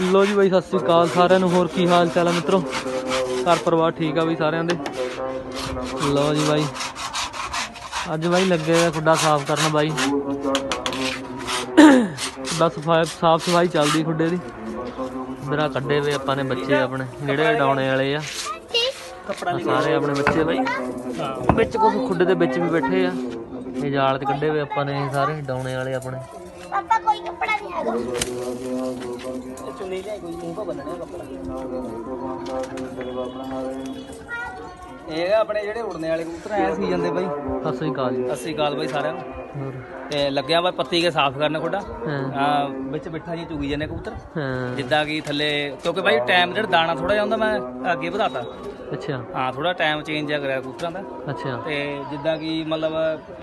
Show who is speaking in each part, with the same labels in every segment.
Speaker 1: ਲੋ ਜੀ ਬਾਈ, ਸਤਿ ਸ੍ਰੀ ਅਕਾਲ ਸਾਰਿਆਂ ਨੂੰ। ਹੋਰ ਕੀ ਹਾਲ ਚਾਲ ਹੈ ਮਿੱਤਰੋ? ਘਰ ਪਰਿਵਾਰ ਠੀਕ ਆ ਬਈ ਸਾਰਿਆਂ ਦੇ? ਲੋ ਜੀ ਬਾਈ। ਅੱਜ ਬਾਈ ਲੱਗੇ ਆ ਖੁੱਡਾ ਸਾਫ਼ ਕਰਨ ਬਾਈ। ਬਸ ਸਫ਼ਾਈ ਸਾਫ਼ ਸਫ਼ਾਈ ਚੱਲਦੀ ਖੁੱਡੇ ਦੀ। ਮੇਰਾ ਕੱਢੇ ਵੇ ਆਪਾਂ ਨੇ ਬੱਚੇ ਆਪਣੇ, ਜਿਹੜੇ ਡਾਉਣੇ ਵਾਲੇ ਆ। ਆਹ ਸਾਰੇ ਆਪਣੇ ਬੱਚੇ ਬਾਈ। ਵਿੱਚ ਕੁਝ ਖੁੱਡੇ ਦੇ ਵਿੱਚ ਵੀ ਬੈਠੇ ਆ। ਇਹ ਜਾਲ ਤੇ ਕੱਢੇ ਵੇ ਆਪਾਂ ਨੇ ਸਾਰੇ, ਡਾਉਣੇ ਵਾਲੇ ਆਪਣੇ।
Speaker 2: ਪਾਪਾ ਕੋਈ ਕੱਪੜਾ ਨਹੀਂ ਹੈਗਾ।
Speaker 3: ਚੁੰਨੀ ਲਿਆਈ ਕੋਈ ਮੂੰਹ ਪਾ ਬੰਨਣਾ ਕੱਪੜਾ ਇਹ ਆਪਣੇ ਜਿਹੜੇ ਉੜਨੇ ਵਾਲੇ ਕਬੂਤਰ ਐ ਸੀ ਜਾਂਦੇ ਬਾਈ।
Speaker 1: ਸਤਿ ਸ੍ਰੀ ਅਕਾਲ ਜੀ।
Speaker 3: ਸਤਿ ਸ੍ਰੀ ਅਕਾਲ ਬਾਈ ਸਾਰਿਆਂ ਨੂੰ। ਤੇ ਲੱਗਿਆ ਵਾ ਪੱਤੀ ਕੇ ਸਾਫ਼ ਕਰਨ ਖੋਡਾ।
Speaker 1: ਹਾਂ।
Speaker 3: ਆ ਵਿੱਚ ਬਿੱਠਾ ਜੀ ਚੁਗੀ ਜਾਂਦੇ ਕਬੂਤਰ।
Speaker 1: ਹਾਂ।
Speaker 3: ਜਿੱਦਾਂ ਕਿ ਥੱਲੇ ਕਿਉਂਕਿ ਬਾਈ ਟਾਈਮ ਜਿਹੜਾ ਦਾਣਾ ਥੋੜਾ ਜਿਹਾ ਹੁੰਦਾ ਮੈਂ ਅੱਗੇ ਵਧਾਤਾ।
Speaker 1: ਅੱਛਾ।
Speaker 3: ਹਾਂ ਥੋੜਾ ਟਾਈਮ ਚੇਂਜ ਕਰਿਆ ਕਬੂਤਰਾਂ ਦਾ।
Speaker 1: ਅੱਛਾ।
Speaker 3: ਤੇ ਜਿੱਦਾਂ ਕਿ ਮਤਲਬ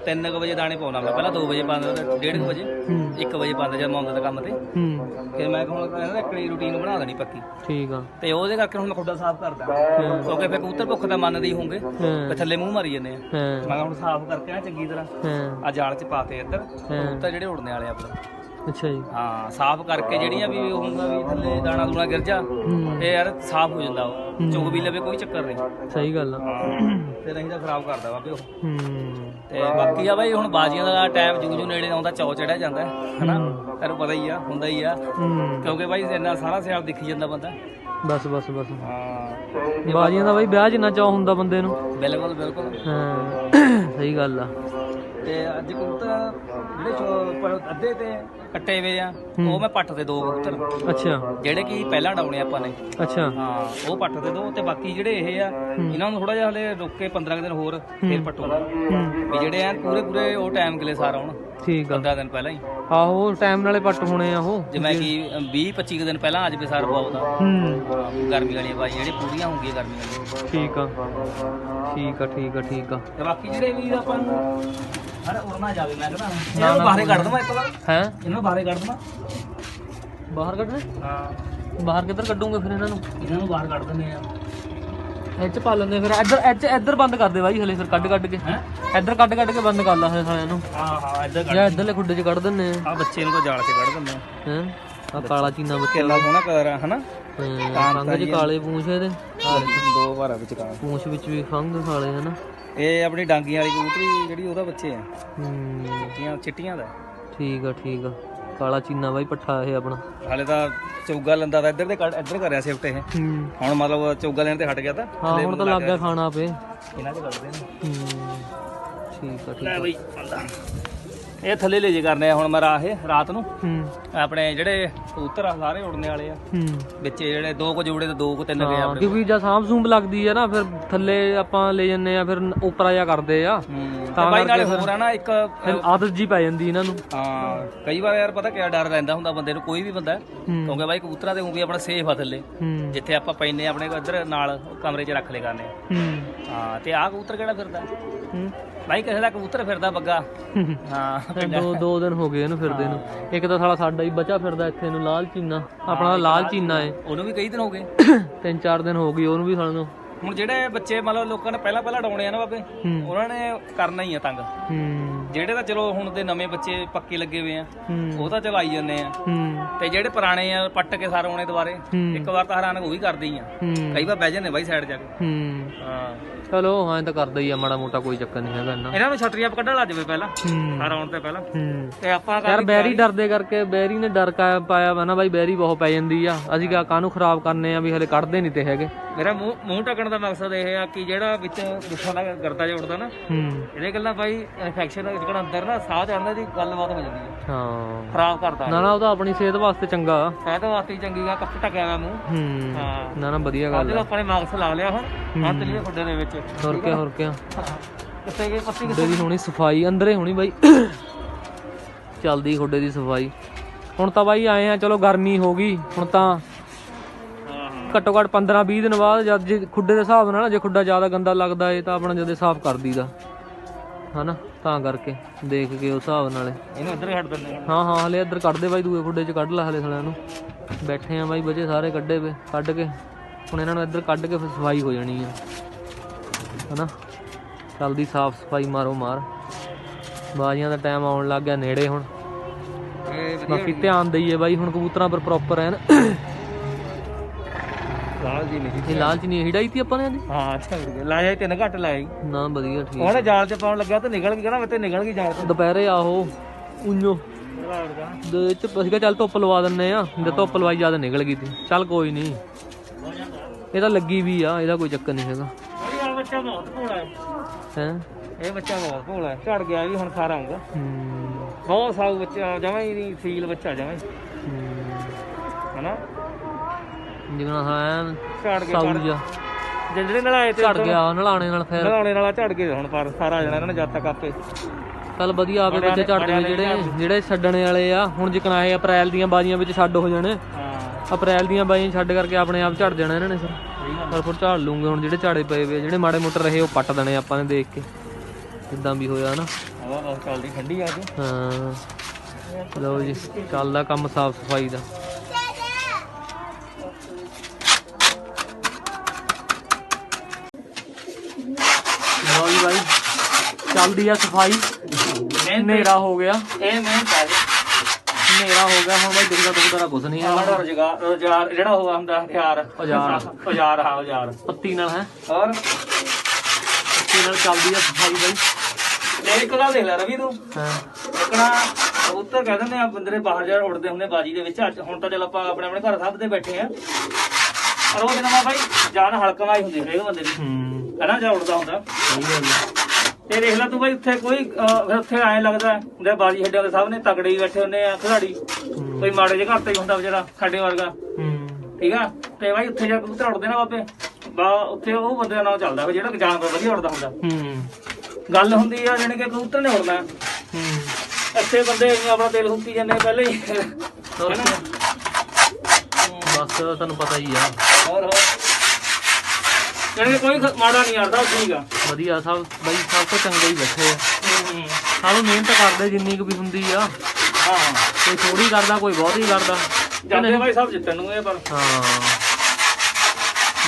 Speaker 3: 3 ਵਜੇ ਦਾਣੇ ਪਾਉਣਾ ਮੈਂ ਪਹਿਲਾਂ 2 ਵਜੇ ਪਾਉਂਦਾ 1:30 ਵਜੇ
Speaker 1: ਹੂੰ।
Speaker 3: 1 ਵਜੇ ਪਾਉਂਦਾ ਜਦ ਮੈਂ ਆਉਂਦਾ ਕੰਮ ਤੇ। ਫਿਰ ਮੈਂ ਹੁਣ ਕਹਿੰਦਾ ਇੱਕ ਰੂਟੀਨ ਬਣਾ ਦੇਣੀ ਪੱਕੀ।
Speaker 1: ਠੀਕ ਆ।
Speaker 3: ਤੇ ਉਹਦੇ ਕਰਕੇ ਹੁਣ ਮੈਂ ਖੁੱਡਾ ਸਾਫ਼ ਕਰਦਾ। ਕਿਉਂਕਿ ਫਿਰ ਕਬੂਤਰ ਭੁੱਖ ਤਾਂ ਮੰਨਦੇ ਹੀ ਹੋਣਗੇ। ਤੇ ਥੱਲੇ ਮੂੰਹ ਮਾਰੀ ਜਾਂਦੇ ਆ। ਮੈਂ ਹੁਣ ਸਾਫ਼ ਕਰਕੇ ਆ ਚੰਗੀ ਤਰ੍ਹਾਂ। ਆ ਜਾਲ 'ਚ ਪਾਤੇ ਇੱਧਰ। ਕਬੂਤਰ ਜਿਹੜੇ ਉੜਨੇ ਵਾਲੇ ਆਪਣੇ।
Speaker 1: ਅੱਛਾ ਜੀ।
Speaker 3: ਹਾਂ ਸਾਫ਼ ਕਰਕੇ ਜਿਹੜੀਆਂ ਵੀ ਹੋਊਗਾ ਵੀ ਥੱਲੇ ਦਾਣਾ ਦੂਣਾ ਗਿਰ ਜਾ ਤੇ ਯਾਰ ਸਾਫ਼ ਹੋ ਜਾਂਦਾ ਉਹ। ਚੁਗ ਵੀ ਲਵੇ ਕੋਈ ਚੱਕਰ ਨਹੀਂ।
Speaker 1: ਸਹੀ ਗੱਲ ਆ।
Speaker 3: ਤੇ ਨਹੀਂ ਤਾਂ ਖਰਾਬ ਕਰਦਾ ਵੀ ਉਹ। ਤੇ ਬਾਕੀ ਆ ਬਾਈ ਹੁਣ ਬਾਜੀਆਂ ਦਾ ਟਾਈਮ ਜੂ ਜੂ ਨੇੜੇ ਆਉਂਦਾ ਚੌ ਚੜਿਆ ਜਾਂਦਾ ਹੈ, ਹਨਾ ਤੈਨੂੰ ਪਤਾ ਹੀ ਆ ਹੁੰਦਾ ਹੀ ਆ। ਕਿਉਂਕਿ ਬਾਈ ਇੰਨਾ ਸਾਰਾ ਸਿਆਲ ਦਿਖੀ ਜਾਂਦਾ ਬੰਦਾ।
Speaker 1: ਬਸ ਬਸ ਬਸ।
Speaker 3: ਹਾਂ।
Speaker 1: ਬਾਜੀਆਂ ਦਾ ਬਾਈ ਵਿਆਹ ਜਿੰਨਾ ਚਾਹ ਹੁੰਦਾ ਬੰਦੇ ਨੂੰ।
Speaker 3: ਬਿਲਕੁਲ ਬਿਲਕੁਲ।
Speaker 1: ਹਾਂ। ਸਹੀ ਗੱਲ ਆ।
Speaker 3: ਤੇ ਅੱਜ ਕਬੂਤਰ ਜਿਹੜੇ ਛੋ- ਅੱਧੇ ਤੇ ਕੱਟੇ ਹੋਏ ਆ ਉਹ ਮੈਂ ਪੱਟ ਦੇ ਦੋ ਕਬੂਤਰ
Speaker 1: ਅੱਛਾ।
Speaker 3: ਜਿਹੜੇ ਕਿ ਪਹਿਲਾਂ ਡਾਉਣੇ ਆਪਾਂ ਨੇ।
Speaker 1: ਅੱਛਾ।
Speaker 3: ਹਾਂ ਉਹ ਪੱਟ ਦੇ ਦੋ ਤੇ ਬਾਕੀ ਜਿਹੜੇ ਇਹ ਆ ਇਹਨਾਂ ਨੂੰ ਥੋੜਾ ਜਿਹਾ ਹਲੇ ਰੁਕ ਕੇ 15 ਕੁ ਦਿਨ ਹੋਰ ਫੇਰ ਪੱਟੂਗਾ
Speaker 1: ਹੂੰ।
Speaker 3: ਵੀ ਜਿਹੜੇ ਆ ਪੂਰੇ ਪੂਰੇ ਉਹ ਟਾਈਮ ਕਿਲੇ ਸਾਰ ਆਉਣ
Speaker 1: ਠੀਕ ਆ।
Speaker 3: 15 ਦਿਨ ਪਹਿਲਾਂ ਹੀ।
Speaker 1: ਆਹੋ ਟਾਈਮ ਨਾਲੇ ਪੱਟ ਹੋਣੇ ਆ ਉਹ।
Speaker 3: ਜਿਵੇਂ ਕਿ 20 25 ਦਿਨ ਪਹਿਲਾਂ ਅੱਜ ਵੀ ਸਾਰ ਪਾਉਦਾ
Speaker 1: ਹੂੰ।
Speaker 3: ਗਰਮੀ ਵਾਲੀ ਬਾਈ ਜਿਹੜੀ ਪੂਰੀਆਂ ਹੁੰਦੀਆਂ ਗਰਮੀ ਵਾਲੀਆਂ
Speaker 1: ਠੀਕ ਆ। ਠੀਕ ਆ ਠੀਕ ਆ ਠੀਕ ਆ।
Speaker 3: ਤੇ ਬਾਕੀ ਜਿਹੜੇ ਵੀ ਆਪਾਂ ਨੂੰ ਹਰ ਉੜਨਾ ਜਾਵੇ ਮੈਂ ਕਹਿੰਦਾ। ਇਹਨਾਂ ਨੂੰ ਬਾਹਰੇ ਕੱਢ ਦਵਾਂ ਇੱਕ ਵਾਰ।
Speaker 1: ਹੈ?
Speaker 3: ਇਹਨਾਂ ਨੂੰ ਬਾਹਰੇ ਕੱਢ ਦਵਾਂ।
Speaker 1: ਬਾਹਰ ਕੱਢਣੇ?
Speaker 3: ਹਾਂ।
Speaker 1: ਬਾਹਰ ਕਿੱਧਰ ਕੱਢੂਗੇ ਫਿਰ ਇਹਨਾਂ ਨੂੰ?
Speaker 3: ਇਹਨਾਂ ਨੂੰ ਬਾਹਰ ਕੱਢ ਦਿੰਦੇ ਆ।
Speaker 1: ਇਹ ਚ ਪਾ ਲੈਂਦੇ ਫਿਰ। ਇੱਧਰ ਇੱਧ ਇੱਧਰ ਬੰਦ ਕਰ ਦੇ ਬਾਈ ਹਲੇ ਫਿਰ ਕੱਢ ਕੱਢ ਕੇ।
Speaker 3: ਹੈ?
Speaker 1: ਇੱਧਰ ਕੱਢ ਕੱਢ ਕੇ ਬੰਦ ਕਰ ਲਾ ਹਲੇ ਸਾਲਿਆਂ ਨੂੰ।
Speaker 3: ਹਾਂ ਹਾਂ ਇੱਧਰ ਕੱਢ
Speaker 1: ਜਾਂ ਇੱਧਰਲੇ ਖੁੱਡੇ 'ਚ ਕੱਢ ਦਿੰਨੇ ਆ।
Speaker 3: ਆ ਬੱਚੇ ਨੂੰ ਕੋ ਜਾਲ 'ਚ ਕੱਢ ਦਿੰਦੇ ਆ।
Speaker 1: ਹੈ? ਆ ਕਾਲਾ ਚੀਨਾ ਬੱਚਾ।
Speaker 3: ਕੇਲਾ ਸੋਹਣਾ ਕਲਰ ਆ ਹਨਾ?
Speaker 1: ਹਾਂ, ਫੰਗ 'ਚ ਕਾਲੇ ਪੂੰਛ ਇਹਦੇ।
Speaker 3: ਦੋ ਵਾਰ ਵਿੱਚ ਕਾਂ
Speaker 1: ਪੂੰਛ ਵਿੱਚ ਵੀ ਫੰਗ ਕਾਲੇ ਹਨਾ
Speaker 3: ਇਹ ਆਪਣੀ ਡਾਂਗੀਆਂ ਵਾਲੀ ਕਬੂਤਰੀ ਜਿਹੜੀ ਉਹਦਾ ਬੱਚੇ ਆ।
Speaker 1: ਹੂੰ।
Speaker 3: ਚਿੱਟੀਆਂ ਚਿੱਟੀਆਂ ਦਾ।
Speaker 1: ਠੀਕ ਆ ਠੀਕ ਆ। ਕਾਲਾ ਚੀਨਾ ਬਾਈ ਪੱਠਾ ਇਹ ਆਪਣਾ।
Speaker 3: ਹਾਲੇ ਤਾਂ ਚੌਗਾ ਲੰਦਾ ਤਾਂ ਇੱਧਰ ਦੇ ਕੱਢ- ਇੱਧਰ ਕਰਿਆ ਸ਼ਿਫਟ ਇਹ।
Speaker 1: ਹੂੰ।
Speaker 3: ਹੁਣ ਮਤਲਬ ਚੌਗਾ ਲੈਣ ਤੇ ਹਟ ਗਿਆ ਤਾਂ।
Speaker 1: ਹਾਂ ਹੁਣ ਤਾਂ ਲੱਗ ਗਿਆ ਖਾਣਾ ਪੇ
Speaker 3: ਇਹਨਾਂ ਦੇ ਕੱਢਦੇ ਨੇ।
Speaker 1: ਹੂੰ। ਠੀਕ ਆ ਠੀਕ
Speaker 3: ਲੈ
Speaker 1: ਆ
Speaker 3: ਬਈ ਬੰਦਾ ਇਹ ਥੱਲੇ ਲੈ ਜੇ ਕਰਨੇ ਆ ਹੁਣ ਮੈਂ ਰਾਹ ਇਹ ਰਾਤ ਨੂੰ।
Speaker 1: ਹੂੰ।
Speaker 3: ਆਪਣੇ ਜਿਹੜੇ ਕਬੂਤਰ ਆ ਸਾਰੇ ਉੜਨੇ ਵਾਲੇ ਆ।
Speaker 1: ਹੂੰ।
Speaker 3: ਵਿੱਚ ਜਿਹੜੇ ਦੋ ਕੁ ਜੋੜੇ ਤੇ ਦੋ ਕੁ ਤਿੰਨ ਗਏ
Speaker 1: ਹਾਂ
Speaker 3: ਆਪਣੇ
Speaker 1: ਕਿਉਂਕਿ ਜਦ ਸਾਂਭ ਸੂੰਭ ਲੱਗਦੀ ਆ ਨਾ ਫਿਰ ਥੱਲੇ ਆਪਾਂ ਲੈ ਜੰਨੇ ਆ ਫਿਰ ਉੱਪਰ ਜਾ ਕਰਦੇ ਆ।
Speaker 3: ਹੂੰ। ਤੇ
Speaker 1: ਤਾਂ
Speaker 3: ਬਾਈ ਨਾਲੇ ਹੋਰ ਆ ਨਾ ਇੱਕ
Speaker 1: ਫਿਰ ਆਦਤ ਜੀ ਪੈ ਜਾਂਦੀ ਇਹਨਾਂ ਨੂੰ।
Speaker 3: ਹਾਂ ਕਈ ਵਾਰ ਯਾਰ ਪਤਾ ਕਿਆ ਡਰ ਰਹਿੰਦਾ ਹੁੰਦਾ ਬੰਦੇ ਨੂੰ ਕੋਈ ਵੀ ਬੰਦਾ। ਕਿਉਂਕਿ ਬਾਈ ਕਬੂਤਰਾਂ ਦੇ ਉਂਗੀ ਆਪਣਾ ਸੇਫ ਆ ਥੱਲੇ।
Speaker 1: ਹੂੰ।
Speaker 3: ਜਿੱਥੇ ਆਪਾਂ ਪੈਨੇ ਆਪਣੇ ਇੱਧਰ ਨਾਲ ਕਮਰੇ 'ਚ ਰੱਖ ਲੈ ਕਰਨੇ ਆ।
Speaker 1: ਹੂੰ।
Speaker 3: ਹਾਂ ਤੇ ਆਹ ਕਬੂਤਰ ਕਿਹੜਾ ਫਿਰਦਾ?
Speaker 1: ਹੂੰ।
Speaker 3: ਬਾਈ ਕਿਸੇ ਦਾ ਕਬੂਤਰ ਫਿਰਦਾ ਬੱਗਾ। ਹਾਂ।
Speaker 1: ਦੋ ਦੋ ਦਿਨ ਹੋ ਗਏ ਇਹਨੂੰ ਫਿਰਦੇ ਨੂੰ। ਇੱਕ ਤਾਂ ਸਾਲਾ ਸਾਡਾ ਹੀ ਬਚਾ ਫਿਰਦਾ ਇੱਥੇ ਨੂੰ ਲਾਲ ਚੀਨਾ। ਆਪਣਾ ਤਾਂ ਲਾਲ ਚੀਨਾ ਏ
Speaker 3: ਉਹਨੂੰ ਵੀ ਕਈ ਦਿਨ ਹੋ ਗਏ?
Speaker 1: ਤਿੰਨ ਚਾਰ ਦਿਨ ਹੋ ਗਏ ਉਹਨੂੰ ਵੀ ਸਾਲੇ ਨੂੰ।
Speaker 3: ਹੁਣ ਜਿਹੜੇ ਬੱਚੇ ਮਤਲਬ ਲੋਕਾਂ ਨੇ ਪਹਿਲਾਂ ਪਹਿਲਾਂ ਡਾਉਣੇ ਆ ਨਾ ਬਾਬੇ ਉਹਨਾਂ ਨੇ ਕਰਨਾ ਹੀ ਆ ਤੰਗ।
Speaker 1: ਹੂੰ।
Speaker 3: ਜਿਹੜੇ ਤਾਂ ਚਲੋ ਹੁਣ ਦੇ ਨਵੇਂ ਬੱਚੇ ਪੱਕੇ ਲੱਗੇ ਹੋਏ ਆ
Speaker 1: ਹੂੰ।
Speaker 3: ਉਹ ਤਾਂ ਚਲੋ ਆਈ ਜਾਂਦੇ ਆ।
Speaker 1: ਹੂੰ।
Speaker 3: ਤੇ ਜਿਹੜੇ ਪੁਰਾਣੇ ਆ ਪੱਟ ਕੇ ਸਾਰੇ ਆਉਣੇ ਦੁਬਾਰੇ
Speaker 1: ਹੂੰ।
Speaker 3: ਇੱਕ ਵਾਰ ਤਾਂ ਹੈਰਾਨ ਉਹ ਵੀ ਕਰਦੇ ਹੀ ਆ।
Speaker 1: ਹੂੰ।
Speaker 3: ਕਈ ਵਾਰ ਬਹਿ ਜਾਂਦੇ ਬਾਈ ਸਾਈਡ ਜਾ ਕੇ।
Speaker 1: ਹੂੰ।
Speaker 3: ਹਾਂ।
Speaker 1: ਚਲੋ ਹਾਂ ਇਹ ਤਾਂ ਕਰਦਾ ਹੀ ਆ ਮਾੜਾ ਮੋਟਾ ਕੋਈ ਚੱਕਰ ਨਹੀਂ ਹੈਗਾ ਇੰਨਾ।
Speaker 3: ਇਹਨਾਂ ਨੂੰ ਛਤਰੀਆਂ ਕੱਢਣ ਲੱਗ ਜਾਵੇ ਪਹਿਲਾਂ
Speaker 1: ਹੂੰ।
Speaker 3: ਸਾਰਾ ਆਉਣ ਤੇ ਪਹਿਲਾਂ।
Speaker 1: ਹੂੰ।
Speaker 3: ਤੇ ਆਪਾਂ
Speaker 1: ਯਾਰ ਬੈਰੀ ਡਰਦੇ ਕਰਕੇ ਬੈਰੀ ਨੇ ਡਰ ਕਾ ਪਾਇਆ ਵਾ ਨਾ ਬਾਈ ਬੈਰੀ ਬਹੁਤ ਪੈ ਜਾਂਦੀ ਆ। ਅਸੀਂ ਕਾ ਕਾਹਨੂੰ ਖਰਾਬ ਕਰਨੇ ਆ ਵੀ ਹਲੇ ਕੱਢਦੇ ਨਹੀਂ ਤੇ ਹੈਗੇ।
Speaker 3: ਮੇਰਾ ਮੂੰਹ ਮੂੰਹ ਢੱਕਣ ਦਾ ਮਕਸਦ ਇਹ ਆ ਕਿ ਜਿਹੜਾ ਵਿੱਚ ਗੁੱਠਾ ਦਾ ਗਰਦਾ ਜਿਹਾ ਉੱਡਦਾ ਨਾ
Speaker 1: ਹੂੰ।
Speaker 3: ਇਹਦੇ ਗੱਲਾਂ ਬਾਈ ਇਨਫੈਕਸ਼ਨ ਜਿਹੜਾ ਅੰਦਰ ਨਾ ਸਾਹ ਚੜਨ ਦੀ ਗੱਲਬਾਤ ਹੋ ਜਾਂਦੀ ਹੈ।
Speaker 1: ਹਾਂ।
Speaker 3: ਖਰਾਬ ਕਰਦਾ
Speaker 1: ਨਾ ਨਾ ਉਹ ਤਾਂ ਆਪਣੀ ਸਿਹਤ ਵਾਸਤੇ ਚੰਗਾ।
Speaker 3: ਸਿਹਤ ਵਾਸਤੇ ਹੀ ਚੰਗੀ ਆ ਕੱਪ ਹੋਇਆ ਮੂੰਹ।
Speaker 1: ਹੂੰ।
Speaker 3: ਹਾਂ।
Speaker 1: ਨਾ ਨਾ ਵਧੀਆ ਗੱਲ
Speaker 3: ਅੱਜ
Speaker 1: ਆ।
Speaker 3: ਆਪਾਂ ਨੇ ਮਾਸਕ ਲਾ ਲਿਆ ਹੁਣ ਹੱਥ ਲਈ ਖੁੱਡੇ ਦੇ ਵਿੱਚ।
Speaker 1: ਹੋਰ ਕਿਆ ਹੋਰ ਕਿਆ।
Speaker 3: ਕਿੱਥੇ ਗਈ ਪੱਤੀ
Speaker 1: ਖੁੱਡੇ ਦੀ ਹੋਣੀ ਸਫ਼ਾਈ ਅੰਦਰੇ ਹੋਣੀ ਬਾਈ। ਚੱਲਦੀ ਖੁੱਡੇ ਦੀ ਸਫ਼ਾਈ। ਹੁਣ ਤਾਂ ਬਾਈ ਆਏ ਆ ਚਲੋ ਗਰਮੀ ਹੋ ਗਈ ਹੁਣ ਤਾਂ ਘੱਟੋ ਘੱਟ 15 20 ਦਿਨ ਬਾਅਦ ਜਦ ਜੇ ਖੁੱਡੇ ਦੇ ਹਿਸਾਬ ਨਾਲ ਜੇ ਖੁੱਡਾ ਜ਼ਿਆਦਾ ਗੰਦਾ ਲੱਗਦਾ ਏ ਤਾਂ ਆਪਣਾ ਜਦੇ ਸਾਫ਼ ਕਰ ਦੀਦਾ ਹਨਾ? ਤਾਂ ਕਰਕੇ ਦੇਖ ਕੇ ਉਸ ਹਿਸਾਬ ਨਾਲ
Speaker 3: ਇਹਨੂੰ ਇੱਧਰ ਛੱਡ ਦਿੰਦੇ
Speaker 1: ਹਾਂ ਹਾਂ ਹਲੇ ਇੱਧਰ ਕੱਢ ਦੇ ਬਾਈ ਦੂਏ ਖੁੱਡੇ 'ਚ ਕੱਢ ਲੈ ਹਲੇ ਸਾਲਿਆਂ ਨੂੰ। ਬੈਠੇ ਆ ਬਾਈ ਬੱਚੇ ਸਾਰੇ ਕੱਢੇ ਵੇ ਕੱਢ ਕੇ। ਹੁਣ ਇਹਨਾਂ ਨੂੰ ਇੱਧਰ ਕੱਢ ਕੇ ਫਿਰ ਸਫ਼ਾਈ ਹੋ ਜਾਣੀ ਆ। ਹਨਾ? ਚੱਲਦੀ ਸਾਫ਼ ਸਫ਼ਾਈ ਮਾਰੋ ਮਾਰ। ਬਾਜ਼ੀਆਂ ਦਾ ਟਾਈਮ ਆਉਣ ਲੱਗ ਗਿਆ ਨੇੜੇ ਹੁਣ।
Speaker 3: ਇਹ ਵਧੀਆ
Speaker 1: ਬਾਕੀ ਧਿਆਨ ਦਈਏ ਬਾਈ ਹੁਣ ਕਬੂਤਰਾਂ ਪਰ ਪ੍ਰੋਪਰ ਐਨ।
Speaker 3: ਲਾਲ ਜੀ ਨਹੀਂ
Speaker 1: ਇਹ ਲਾਲ ਹਿੜਾਈ ਤੀ ਆਪਾਂ ਨੇ?
Speaker 3: ਹਾਂ ਝੜ ਗਿਆ ਲਾਇਆ ਤਿੰਨ ਘੱਟ ਲਾਇਆ ਜੀ
Speaker 1: ਨਾ ਵਧੀਆ ਠੀਕ
Speaker 3: ਉਹਨੇ ਜਾਲ ਚ ਪਾਉਣ ਲੱਗਿਆ ਤਾਂ ਨਿਕਲ ਗਿਆ ਨਾ ਤੇ ਨਿਕਲ ਗਈ ਜਾਲ ਤੋਂ।
Speaker 1: ਦੁਪਹਿਰੇ ਆਹੋ ਉਈਓ ਦੇ ਚ ਅਸੀਂ ਕਿਹਾ ਚੱਲ ਧੁੱਪ ਲਵਾ ਦਿੰਨੇ ਆ ਜੇ ਧੁੱਪ ਲਵਾਈ ਜ਼ਿਆਦਾ ਨਿਕਲ ਗਈ ਤੀ। ਚੱਲ ਕੋਈ ਨਹੀਂ। ਇਹ ਤਾਂ ਲੱਗੀ ਵੀ ਆ ਇਹਦਾ ਕੋਈ ਚੱਕਰ ਨਹੀਂ ਹੈਗਾ।
Speaker 3: ਇਹ ਬੱਚਾ ਬਹੁਤ ਭੋਲਾ ਹੈ।
Speaker 1: ਹੈ?
Speaker 3: ਇਹ ਬੱਚਾ ਬਹੁਤ ਭੋਲਾ ਹੈ। ਝੜ ਗਿਆ ਇਹ ਵੀ ਹੁਣ ਖਾਰਾ ਆਉਂਗਾ
Speaker 1: ਹੂੰ।
Speaker 3: ਬਹੁਤ ਸਾਊ ਬੱਚਾ ਜਮਾਂ ਹੀ ਨਹੀਂ ਸੀਲ ਬੱਚਾ ਜਮਾਂ ਹੀ। ਹਨਾ?
Speaker 1: ਜਿਗਣਾ ਹੈ
Speaker 3: ਝੜ ਗਿਆ
Speaker 1: ਸਾਊ
Speaker 3: ਜਿਹੜੇ ਨਲਾਏ ਤੇ
Speaker 1: ਝੜ ਗਿਆ ਨਲਾਣੇ ਨਾਲ ਫੇਰ।
Speaker 3: ਨਲਾਉਣੇ ਨਾਲ ਝੜ ਗਏ ਹੁਣ ਪਰ ਸਾਰਾ ਜਣਾ ਇਹਨਾਂ ਨੇ ਜਦ ਤੱਕ ਆਪੇ।
Speaker 1: ਚੱਲ ਵਧੀਆ ਆਪੇ ਬੱਚੇ ਝੜ ਗਏ ਜਿਹੜੇ ਜਿਹੜੇ ਛੱਡਣੇ ਵਾਲੇ ਆ। ਹੁਣ ਜਿਕਣਾ ਇਹ ਅਪ੍ਰੈਲ ਦੀਆਂ ਬਾਜੀਆਂ ਵਿੱਚ ਛੱਡ ਹੋ ਜਾਣੇ।
Speaker 3: ਹਾਂ।
Speaker 1: ਅਪ੍ਰੈਲ ਦੀਆਂ ਬਾਜੀਆਂ ਛੱਡ ਕਰਕੇ ਆਪਣੇ ਆਪ ਝੜ ਜਾਣਾ ਇਹਨਾਂ ਨੇ
Speaker 3: ਗੱਲ
Speaker 1: ਪਰ ਫਿਰ ਝਾੜ ਲੂੰਗੇ ਹੁਣ ਜਿਹੜੇ ਝਾੜੇ ਪਏ ਵੇ ਆ, ਜਿਹੜੇ ਮਾੜੇ ਮੋਟੇ ਰਹੇ ਉਹ ਪੱਟ ਦੇਣੇ ਆਪਾਂ ਨੇ ਦੇਖ ਕੇ। ਜਿੱਦਾਂ ਵੀ ਹੋਇਆ ਨਾ।
Speaker 3: ਬਹੁਤ ਚੱਲਦੀ ਠੰਡੀ ਆ ਕੇ
Speaker 1: ਹਾਂ। ਲਓ ਜੀ ਚੱਲਦਾ ਕੰਮ ਸਾਫ਼ ਸਫ਼ਾਈ ਦਾ ਲਓ ਜੀ ਬਾਈ ਚੱਲਦੀ ਆ ਸਫ਼ਾਈ। ਹਨੇਰਾ ਹੋ ਗਿਆ।
Speaker 3: ਇਹ ਮਿਹਨਤ ਹੈ
Speaker 1: ਹਨੇਰਾ ਹੋ ਗਿਆ ਹੁਣ ਬਾਈ ਦਿਖਦਾ ਦੁਖਦਾ ਕੁਝ ਨਹੀਂ
Speaker 3: ਸਾਡਾ
Speaker 1: ਹੈ
Speaker 3: ਰੁਜ਼ਗਾਰ ਰੁਜ਼ਗਾਰ ਜਿਹੜਾ ਉਹ ਹੁੰਦਾ ਹਥਿਆਰ।
Speaker 1: ਔਜ਼ਾਰ।
Speaker 3: ਔਜ਼ਾਰ ਹਾਂ ਔਜ਼ਾਰ।
Speaker 1: ਪੱਤੀ ਨਾਲ ਹੈ?
Speaker 3: ਹੋਰ?
Speaker 1: ਪੱਤੀ ਨਾਲ ਚੱਲਦੀ ਆ ਸਫ਼ਾਈ ਬਾਈ।
Speaker 3: ਇੱਕ ਗੱਲ ਦੇਖ ਲੈ ਰਵੀ ਤੂੰ।
Speaker 1: ਹਾਂ।
Speaker 3: ਇਕਣਾ ਉੱਤਰ ਕਹਿ ਦਿੰਦੇ ਆ ਬੰਦੇ ਬਾਹਰ ਜਾ ਉੜਦੇ ਹੁੰਦੇ ਬਾਜੀ ਦੇ ਵਿੱਚ। ਅੱਜ ਹੁਣ ਤਾਂ ਚਲ ਆਪਾਂ ਆਪਣੇ ਆਪਣੇ ਘਰ ਸਭ ਤੇ ਬੈਠੇ ਆ। ਪਰ ਉਹ ਦਿਨਾਂ ਬਾਈ ਜਾਨ ਹਲਕਮਾਈ ਹੁੰਦੀ ਹਰੇਕ ਬੰਦੇ ਦੀ।
Speaker 1: ਹੂੰ।
Speaker 3: ਹਨਾ ਜਾਂ ਉੜਦਾ ਹੁੰਦਾ।
Speaker 1: ਸਹੀ ਗੱਲ ਆ।
Speaker 3: ਤੇ ਦੇਖ ਲੈ ਤੂੰ ਬਾਈ ਉੱਥੇ ਕੋਈ ਅਹ, ਉੱਥੇ ਐਂ ਲੱਗਦਾ ਹੁੰਦੇ ਬਾਜੀ ਹੱਡਿਆਂ ਦੇ ਸਭ ਨੇ ਤਗੜੇ ਹੀ ਬੈਠੇ ਹੁੰਦੇ ਆ ਖਿਡਾਰੀ। ਕੋਈ ਮਾੜੇ ਜਿਹੇ ਘਰ ਤੇ ਹੀ ਹੁੰਦਾ ਵਿਚਾਰਾ ਸਾਡੇ ਵਰਗਾ।
Speaker 1: ਹੂੰ।
Speaker 3: ਠੀਕ ਆ? ਤੇ ਬਾਈ ਉੱਥੇ ਜਾ ਕੇ ਕਬੂਤਰ ਉੜਦੇ ਨਾ ਬਾਪੇ ਬਾ ਉੱਥੇ ਉਹ ਬੰਦੇ ਦਾ ਨਾਮ ਚੱਲਦਾ ਵੀ ਜਿਹੜਾ ਜਾਨਵਰ ਵਧੀਆ ਉੜਦਾ ਹੁੰਦਾ।
Speaker 1: ਹੂੰ।
Speaker 3: ਗੱਲ ਹੁੰਦੀ ਆ ਜਾਣੀ ਕਿ ਕਬੂਤਰ ਨੇ ਉੜਨਾ।
Speaker 1: ਹੂੰ।
Speaker 3: ਇੱਥੇ ਬੰਦੇ ਇੰਨੇ ਆਪਣਾ ਤੇਲ ਫੂਕੀ ਜਾਂਦੇ ਆ ਪਹਿਲੇ ਹੀ।
Speaker 1: ਕੀ? ਬਸ ਤੁਹਾਨੂੰ ਪਤਾ ਹੀ ਆ।
Speaker 3: ਹੋਰ ਹੋਰ। ਜਾਣੀ ਕਿ ਕੋਈ ਖ- ਮਾੜਾ ਨਹੀਂ ਆੜਦਾ ਠੀਕ ਆ।
Speaker 1: ਵਧੀਆ ਸਭ ਬਾਈ ਸਭ ਤੋਂ ਚੰਗੇ ਹੀ ਬੈਠੇ ਆ। ਸਭ ਮਿਹਨਤ ਕਰਦੇ ਜਿੰਨੀ ਕੁ ਵੀ ਹੁੰਦੀ ਆ।
Speaker 3: ਹਾਂ।
Speaker 1: ਕੋਈ ਥੋੜੀ ਕਰਦਾ ਕੋਈ ਬਹੁਤੀ ਕਰਦਾ।
Speaker 3: ਜਾਂਦੇ ਬਾਈ ਸਭ ਜਿੱਤਣ ਨੂੰ ਇਹ ਪਰ।
Speaker 1: ਹਾਂ।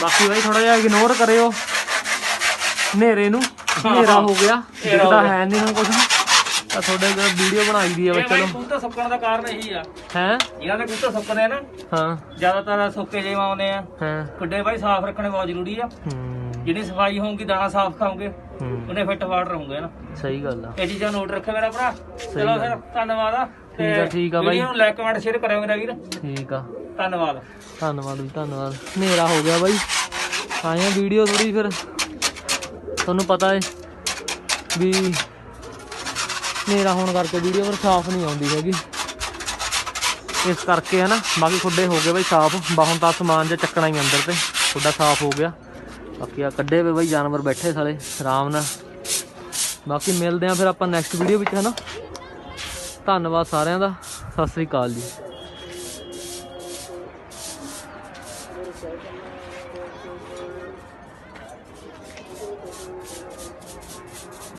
Speaker 1: ਬਾਕੀ ਬਾਈ ਥੋੜਾ ਜਿਹਾ ਇਗਨੋਰ ਕਰਿਓ। ਹਨੇਰੇ ਨੂੰ। ਹਨੇਰਾ ਹੋ। ਗਿਆ।
Speaker 3: ਹੋ
Speaker 1: ਦਿਖਦਾ। ਹੈ ਨਹੀਂ ਹੁਣ ਕੁਝ ਤਾਂ ਤੁਹਾਡੇ ਕੋਲ ਵੀਡੀਓ ਬਣਾਈ ਦੀ ਆ ਬੱਚੇ ਨੂੰ
Speaker 3: ਕਬੂਤਰ ਸੁੱਕਣ ਦਾ ਕਾਰਨ ਇਹੀ ਆ।
Speaker 1: ਹੈ?
Speaker 3: ਇਹਨਾਂ ਦੇ ਕਬੂਤਰ ਸੁੱਕਦੇ ਆ ਨਾ
Speaker 1: ਹਾਂ।
Speaker 3: ਜ਼ਿਆਦਾਤਰ ਸੁੱਕੇ ਜਿਹੇ ਆਉਂਦੇ ਆ।
Speaker 1: ਹਾਂ।
Speaker 3: ਖੁੱਡੇ ਬਾਈ ਸਾਫ਼ ਰੱਖਣੇ ਬਹੁਤ ਜ਼ਰੂਰੀ ਆ। ਜਿਹੜੀ ਸਫ਼ਾਈ ਹੋਊਗੀ ਦਾਣਾ ਸਾਫ਼ ਖਾਓਗੇ ਉਹਨੇ ਫਿੱਟ ਫਾੜ ਰਹੋਗੇ ਨਾ।
Speaker 1: ਸਹੀ ਗੱਲ ਆ।
Speaker 3: ਇਹ ਚੀਜ਼ਾਂ ਨੋਟ ਰੱਖੇ ਮੇਰਾ ਭਰਾ। ਚਲੋ ਫਿਰ ਧੰਨਵਾਦ ਆ।
Speaker 1: ਠੀਕ ਆ, ਠੀਕ ਆ ਬਾਈ।
Speaker 3: ਵੀਡੀਓ ਨੂੰ ਲਾਈਕ ਕਮੈਂਟ ਸ਼ੇਅਰ ਕਰਿਓ ਮੇਰਾ ਵੀਰ।
Speaker 1: ਠੀਕ ਆ।
Speaker 3: ਧੰਨਵਾਦ।
Speaker 1: ਧੰਨਵਾਦ ਵੀ ਧੰਨਵਾਦ। ਹਨੇਰਾ ਹੋ ਗਿਆ ਬਾਈ। ਆਏ ਆ ਵੀਡੀਓ ਥੋੜੀ ਫਿਰ। ਤੁਹਾਨੂੰ ਪਤਾ ਹੈ ਵੀ ਹਨੇਰਾ ਹੋਣ ਕਰਕੇ ਵੀਡੀਓ ਫਿਰ ਸਾਫ਼ ਨਹੀਂ ਆਉਂਦੀ ਹੈਗੀ। ਇਸ ਕਰਕੇ ਹੈ ਨਾ ਬਾਕੀ ਖੁੱਡੇ ਹੋ ਗਏ ਬਈ ਸਾਫ਼। ਬਾਹੋਂ ਤਾਂ ਸਮਾਨ ਜਿਹਾ ਚੱਕਣਾ ਹੀ ਅੰਦਰ ਤੇ ਖੁੱਡਾ ਸਾਫ਼ ਹੋ ਗਿਆ। ਬਾਕੀ ਆ ਕੱਢੇ ਵੇ ਬਈ, ਜਾਨਵਰ ਬੈਠੇ ਸਾਲੇ, ਆਰਾਮ ਨਾਲ। ਬਾਕੀ ਮਿਲਦੇ ਆ ਫਿਰ ਆਪਾਂ ਨੈਕਸਟ ਵੀਡੀਓ ਵਿੱਚ ਹੈ ਨਾ ਧੰਨਵਾਦ ਸਾਰਿਆਂ ਦਾ। ਸਤਿ ਸ੍ਰੀ ਅਕਾਲ ਜੀ।